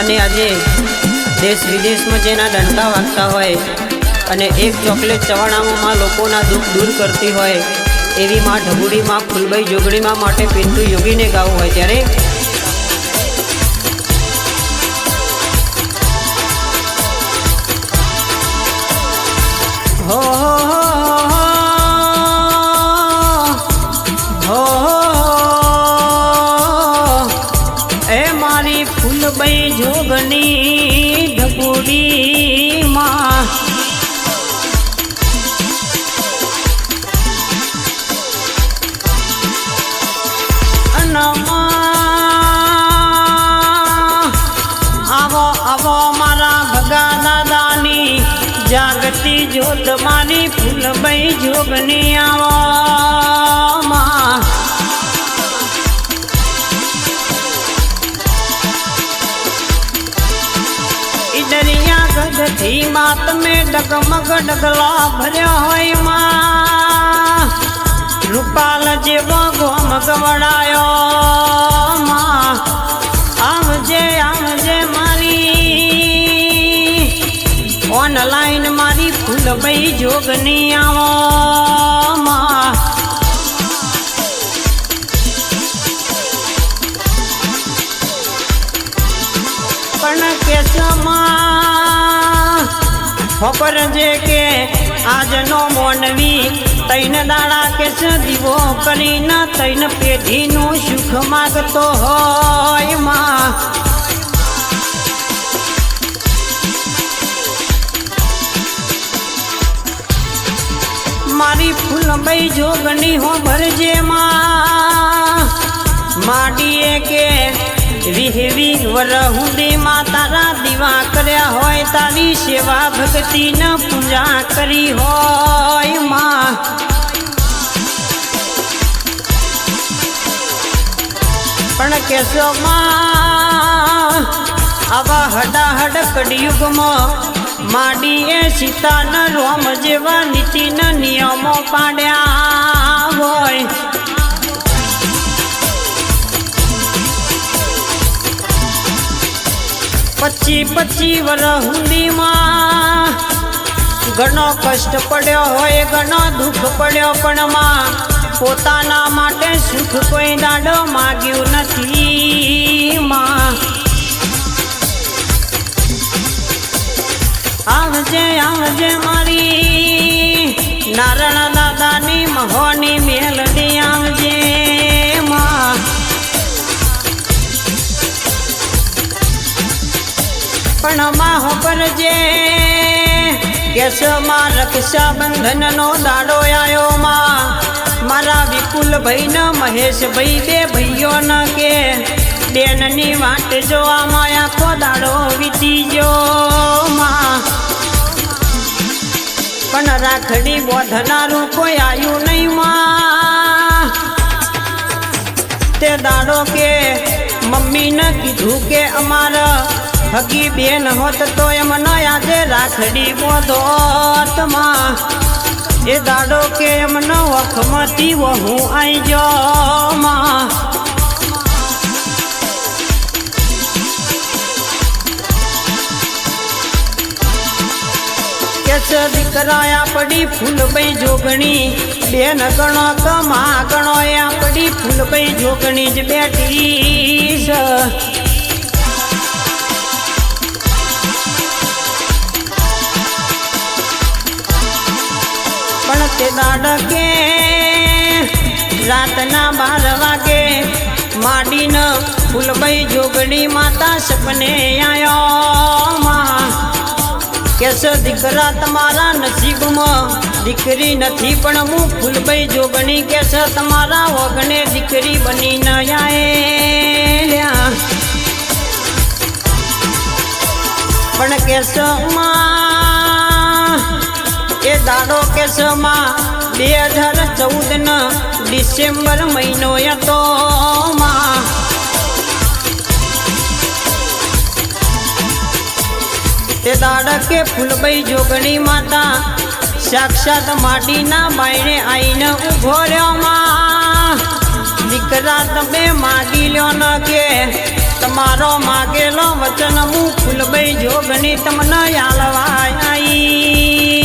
અને આજે દેશ વિદેશમાં જેના ડંકા વાગતા હોય અને એક ચોકલેટ ચવાણામાં લોકોના દુઃખ દૂર કરતી હોય, એવી માં ઢબુડીમાં ફૂલબાઈ જોગડીમાં માટે પિન્ટુ યોગીને ગાવું હોય ત્યારે ફૂલબાઈ જોગની આવો માં ઈડરિયા ગઢથી માં તમે ડગમગ ડગલા ભર્યા હોયમાં. રૂપાલ જેવો ગોમ ગવડાયો જોગની આવો પણ કેસમાં ખબર છે કે આજનો મોનવી તૈન દાડા કેસ દીવો કરીને તૈન પેઢીનું સુખ માગતો હોયમાં. મારી ફૂલબાઈ જોગણી હો ભરજે માં. માડીએ કે વિહવી વરહુદી માં, તારા દીવા કર્યા હોય, તારી સેવા ભક્તિ ન પૂજા કરી હોયમાં. પણ કેશો માં આવા હડાહડ કડિયુગમાં માડીએ સીતાના રોમ જેવા નીતિના નિયમો પાડ્યા હોય. પચી પચી વરહુંદીમાં ઘણો કષ્ટ પડ્યો હોય, ઘણો દુઃખ પડ્યો, પણ માં પોતાના માટે સુખ કોઈ દાડો માગ્યું નથી. માં આવજે આવજે મારી. નારાયણ દાદાની મહોની મેલડી આવજે પણ પણ પર જે કેશમાં રક્ષાબંધન નો દાડો આવ્યો માં. મારા વિપુલ ભાઈ ન મહેશ ભાઈ બે ભાઈઓ ન કે. બેનની વાટ જોવા માયા આખો દાડો વીતી ગયો માં. પણ રાખડી બોધનારું કોઈ આવ્યું નહીં માં. તે દાડો કે મમ્મીને કીધું કે અમારા હગી બેન હોત તો એમને આજે રાખડી બોધોતમાં. એ દાડો કે એમનો વખમતી વહુ આઈ જો માં. કેસ દીકરાયા પડી ફૂલભાઈ જોગણી. બેન ગણો કમા ગણો આ પડી ફૂલભાઈ જોગણી જ બેઠી છે પણ તે દાડકે રાતના બાર વાગે માડીન ફૂલભાઈ જોગણી માતા સપને આયો. માં કેસ દીકરા તમારા નસીબમાં. દીકરી નથી પણ હું ફૂલભાઈ જોગણી કેસ તમારા વગણે દીકરી બની ન આયા પણ કેસમાં એ દાડો કેસમાં બે હજાર ચૌદ ન ડિસેમ્બર મહિનો હતો. તે દાડકે ફૂલભાઈ જોગણી માતા, સાક્ષાત માટીના બાયણે આઈને ઊભો રહ્યો દીકરા તમે માગી લ્યો ન કે, તમારો માગેલો વચન હું ફૂલભાઈ જોગણી તમને આલવાય આવીશું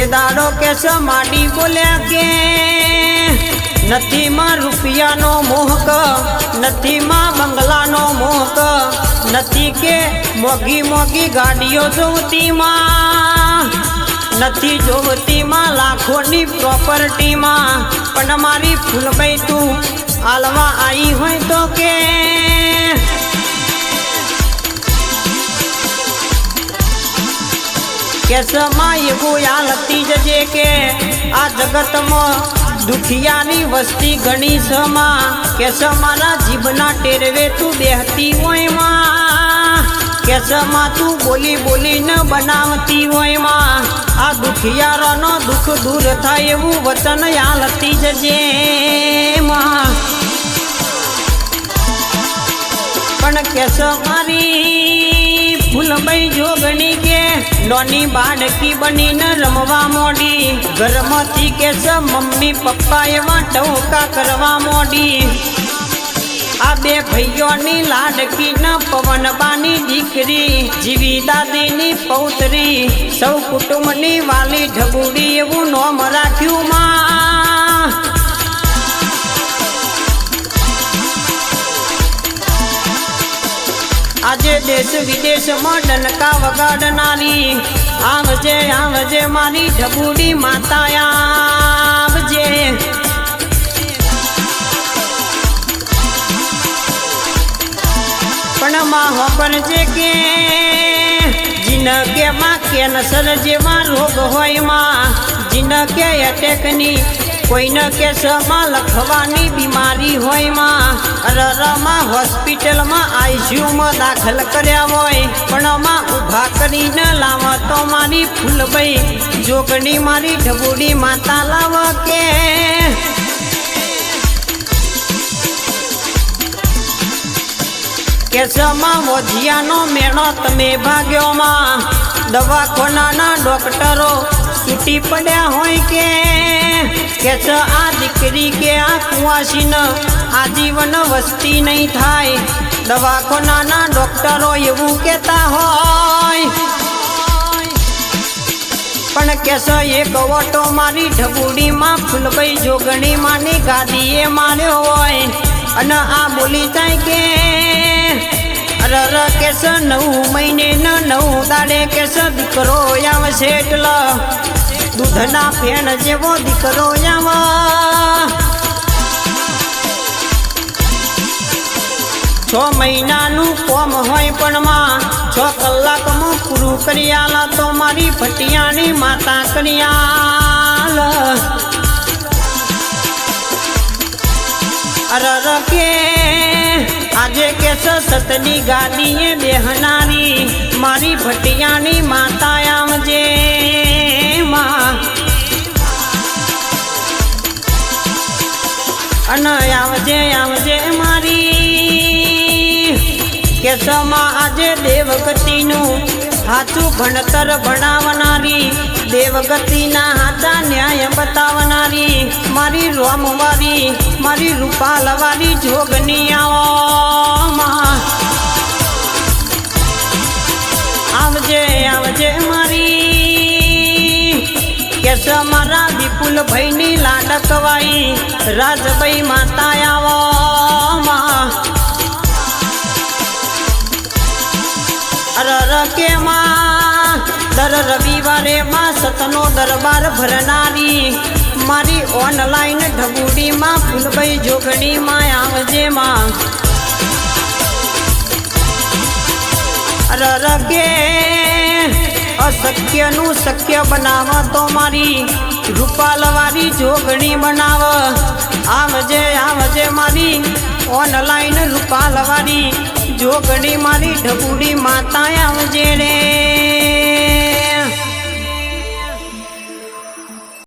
તે દાડો કે માડી બોલ્યા કે, નથી માં રૂપિયાનો મોહક, નથી માં બંગલાનો મોહક, નથી કે મોગી મોગી ગાડીઓ જોવતી માં, નથી જોવતી માં લાખોની પ્રોપર્ટીમાં પણ મારી ફૂલભાઈ તું આલવા આવી હોય તો કે કેસમાં એવું હાલતી જજે કે આ જગતમાં દુખિયાની વસ્તી ઘણી સમા મારા જીભના ટેરવે તું બેહતી હોયમાં. કેસમાં તું બોલી બોલીને બનાવતી હોયમાં. આ દુખિયારાનો દુઃખ દૂર થાય એવું વચન હાલતી જજે માં. પણ કેસ મારી ફૂલભાઈ જોગણી કે નોની બાળકી બનીને રમવા મોડી. ઘરમાંથી કેસ મમ્મી પપ્પા એવા ટોકા કરવા મોડી. આ બે ભાઈઓની લાડકી ન પવનબાની દીકરી, જીવી દાદીની પૌતરી. સૌ કુટુંબની વાલી ઢબુડી એવું નોમ રાખ્યું માં. આજે દેશ વિદેશમાં ડનકા વગાડનારી. આવજે આવજે મારી ઢબુડી માતા આવજે. પણ માં પણ છે કે જીનકે માં કેન્સર જેવા રોગ હોયમાં. જીનકે એટેકની કોઈને કેસમાં લખવાની બીમારી હોયમાં. અરરમાં હોસ્પિટલમાં આઈસીયુમાં દાખલ કર્યા હોય. પણ માં ઊભા કરીને લાવો તો મારી ફૂલભાઈ જોગણી મારી ઢબુડી માતા લાવા કે. કેસમાં મોજિયાનો મેળો તમે ભાગ્યોમાં. દવાખાનાના ડોક્ટરો છૂટી પડ્યા હોય કે. કેસ આ દીકરી કે આ કુવાસીન આજીવન વસ્તી નહીં થાય. દવાખાનાના ડોક્ટરો એવું કહેતા હોય. પણ કેસો એક ઓટો મારી ઢબુડીમાં ફૂલભાઈ જોગણી માની ગાદીએ માર્યો હોય. અને આ બોલી જાય કે અરર કેસ નવ મહિને ન નવ દાડે કેસ દીકરો આવશે એટલે. દૂધના ફેણ જેવો દીકરો આવ. છ મહિનાનું કોમ હોય પણ માં, છ કલાકમાં પૂરું કરી આલ તો મારી ભટિયાની માતા કરી અરર કે, આજે કે સતની ગાદીએ બેહનારી, મારી ભટિયાની માતા આવજે માં. અને આવજે આવજે મારી. કેસમાં આજે દેવગતિનું હાથું ભણતર ભણાવનારી, દેવગતિના હાથા ન્યાય બતાવનારી, મારી રોમવારી, મારી રૂપાલવારી જોગની આવજે આવજે મારી. કેસ મારા વિપુલ ભાઈની લાડકવાઈ, રાજભાઈ માતા આવમાં. અરર કે માં દર રવિવારે માં સતનો દરબાર ભરનારી મારી ઓનલાઈન ઢબુડીમાં ફૂલભાઈ જોગણીમાં આવજે માં. અરર કે અશક્યનું શક્ય બનાવ તો મારી રૂપાલવારી જોગણી બનાવ આવજે આવજે મારી ઓનલાઈન રૂપાલવારી. જોગણી મારી ઢબુડી માતા આવજે રે.